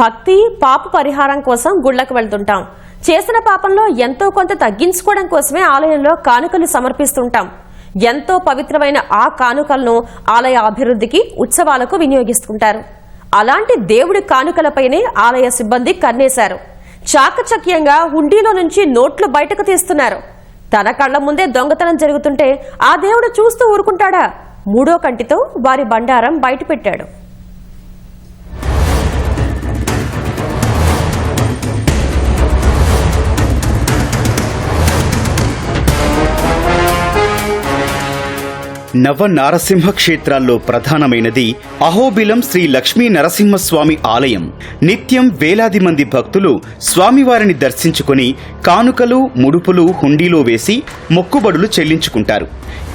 భక్తి పాప పరిహారం కోసం గుళ్ళకు వెళ్తుంటాం. చేసిన పాపంలో ఎంతో కొంత తగ్గించుకోవడం కోసమే ఆలయంలో కానుకలు సమర్పిస్తుంటాం. ఎంతో పవిత్రమైన ఆ కానుకలను ఆలయ అభివృద్ధికి ఉత్సవాలకు వినియోగిస్తుంటారు. అలాంటి దేవుడి కానుకలపైనే ఆలయ సిబ్బంది కన్నేశారు. చాకచక్యంగా హుండీలో నుంచి నోట్లు బయటకు తీస్తున్నారు. తన కళ్ళ ముందే దొంగతనం జరుగుతుంటే ఆ దేవుడు చూస్తూ ఊరుకుంటాడా? మూడో కంటితో వారి బండారం బయటపెట్టాడు. నవ నారసింహ క్షేత్రాల్లో ప్రధానమైనది అహోబిలం శ్రీ లక్ష్మీ నరసింహస్వామి ఆలయం. నిత్యం వేలాది మంది భక్తులు స్వామివారిని దర్శించుకుని కానుకలు ముడుపులు హుండీలో వేసి మొక్కుబడులు చెల్లించుకుంటారు.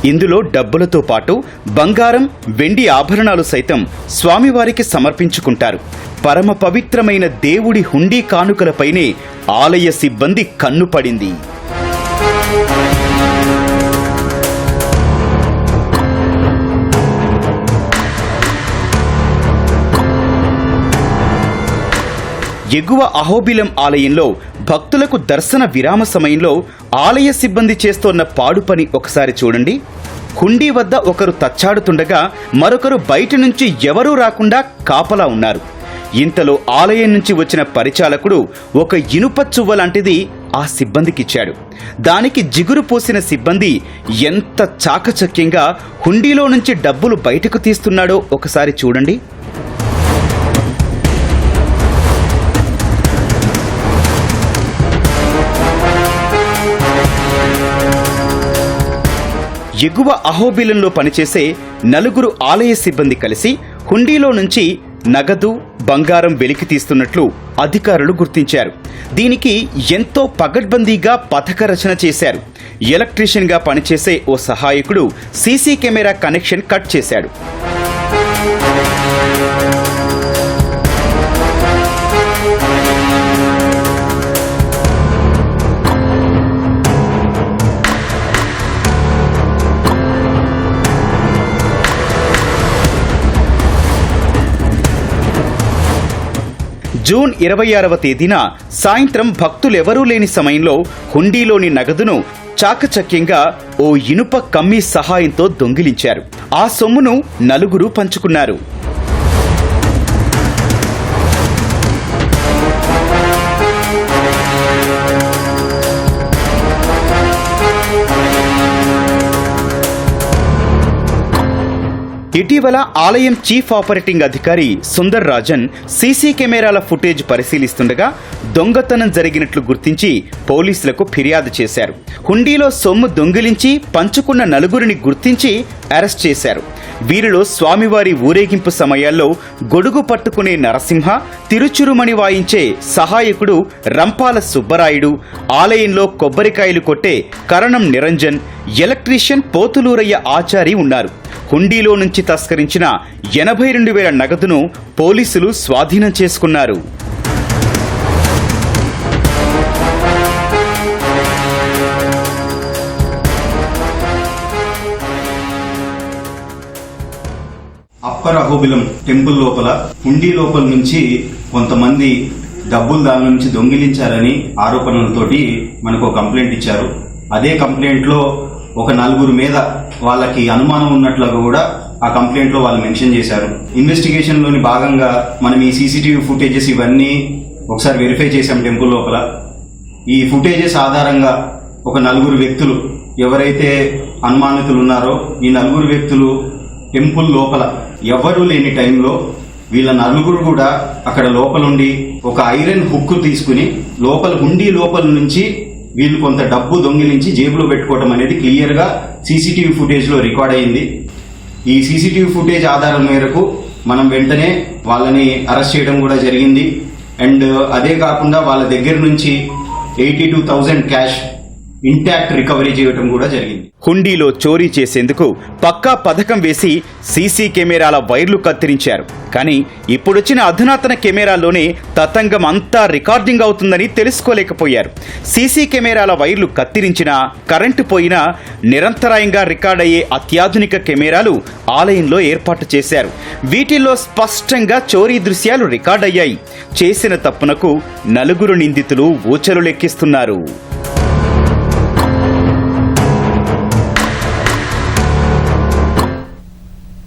ఇందులో డబ్బులతో పాటు బంగారం వెండి ఆభరణాలు సైతం స్వామివారికి సమర్పించుకుంటారు. పరమ పవిత్రమైన దేవుడి హుండీ కానుకలపైనే ఆలయ సిబ్బంది కన్నుపడింది ఎగువ అహోబిలం ఆలయంలో భక్తులకు దర్శన విరామ సమయంలో ఆలయ సిబ్బంది చేస్తోన్న పాడు పని ఒకసారి చూడండి. హుండీ వద్ద ఒకరు తచ్చాడుతుండగా మరొకరు బయట నుంచి ఎవరూ రాకుండా కాపలా ఉన్నారు. ఇంతలో ఆలయం నుంచి వచ్చిన పరిచాలకుడు ఒక ఇనుప చువ్వ లాంటిది ఆ సిబ్బందికిచ్చాడు. దానికి జిగురు పోసిన సిబ్బంది ఎంత చాకచక్యంగా హుండీలో నుంచి డబ్బులు బయటకు తీస్తున్నాడో ఒకసారి చూడండి. ఎగువ అహోబిలంలో పనిచేసే నలుగురు ఆలయ సిబ్బంది కలిసి హుండీలో నుంచి నగదు బంగారం వెలికి తీస్తున్నట్లు అధికారులు గుర్తించారు. దీనికి ఎంతో పగడ్బందీగా పథక రచన చేశారు. ఎలక్ట్రీషియన్గా పనిచేసే ఓ సహాయకుడు సీసీ కెమెరా కనెక్షన్ కట్ చేశాడు. జూన్ ఇరవై ఆరవ తేదీన సాయంత్రం భక్తులెవరూ లేని సమయంలో హుండీలోని నగదును చాకచక్యంగా ఓ ఇనుప కమ్మీ సహాయంతో దొంగిలించారు. ఆ సొమ్మును నలుగురు పంచుకున్నారు. ఇటీవల ఆలయం చీఫ్ ఆపరేటింగ్ అధికారి సుందర్ రాజన్ సీసీ కెమెరాల ఫుటేజ్ పరిశీలిస్తుండగా దొంగతనం జరిగినట్లు గుర్తించి పోలీసులకు ఫిర్యాదు చేశారు. హుండీలో సొమ్ము దొంగిలించి పంచుకున్న నలుగురిని గుర్తించి అరెస్ట్ చేశారు. వీరిలో స్వామివారి ఊరేగింపు సమయాల్లో గొడుగు పట్టుకునే నరసింహ తిరుచురుమణి వాయించే సహాయకుడు రంపాల సుబ్బరాయుడు ఆలయంలో కొబ్బరికాయలు కొట్టే కరణం నిరంజన్ ఎలక్ట్రీషియన్ పోతులూరయ్య ఆచారి ఉన్నారు. హుండీలో నుంచి తస్కరించిన ఎనభై రెండు వేల నగదును పోలీసులు స్వాధీనం చేసుకున్నారు. అప్పర్ అహోబిలం టెంపుల్ లోపల హుండీ లోపల నుంచి కొంతమంది డబ్బులు దాని నుంచి దొంగిలించారని ఆరోపణలతోటి మనకు కంప్లైంట్ ఇచ్చారు. అదే కంప్లైంట్లో ఒక నలుగురు మీద వాళ్ళకి అనుమానం ఉన్నట్లుగా కూడా ఆ కంప్లైంట్లో వాళ్ళు మెన్షన్ చేశారు. ఇన్వెస్టిగేషన్లోని భాగంగా మనం ఈ సీసీటీవీ ఫుటేజెస్ ఇవన్నీ ఒకసారి వెరిఫై చేశాం టెంపుల్ లోపల. ఈ ఫుటేజెస్ ఆధారంగా ఒక నలుగురు వ్యక్తులు ఎవరైతే అనుమానితులు ఉన్నారో ఈ నలుగురు వ్యక్తులు టెంపుల్ లోపల ఎవరు లేని టైంలో వీళ్ళ నలుగురు కూడా అక్కడ లోపలుండి ఒక ఐరన్ హుక్ తీసుకుని లోపల హుండీ లోపల నుంచి వీళ్ళు కొంత డబ్బు దొంగిలించి జేబులో పెట్టుకోవడం అనేది క్లియర్గా సీసీటీవీ ఫుటేజ్లో రికార్డ్ అయింది. ఈ సీసీటీవీ ఫుటేజ్ ఆధారం మేరకు మనం వెంటనే వాళ్ళని అరెస్ట్ చేయడం కూడా జరిగింది. అండ్ అదే కాకుండా వాళ్ళ దగ్గర నుంచి eighty two thousand cash intact recovery చేయడం కూడా జరిగింది. హుండీలో చోరీ చేసేందుకు పక్కా పథకం వేసి సీసీ కెమెరాల వైర్లు కత్తిరించారు. కానీ ఇప్పుడొచ్చిన అధునాతన కెమెరాల్లోనే తతంగం అంతా రికార్డింగ్ అవుతుందని తెలుసుకోలేకపోయారు. సీసీ కెమెరాల వైర్లు కత్తిరించినా కరెంటు పోయినా నిరంతరాయంగా రికార్డ్ అయ్యే అత్యాధునిక కెమెరాలు ఆలయంలో ఏర్పాటు చేశారు. వీటిల్లో స్పష్టంగా చోరీ దృశ్యాలు రికార్డ్ అయ్యాయి చేసిన తప్పునకు నలుగురు నిందితులు ఊచలు లెక్కిస్తున్నారు.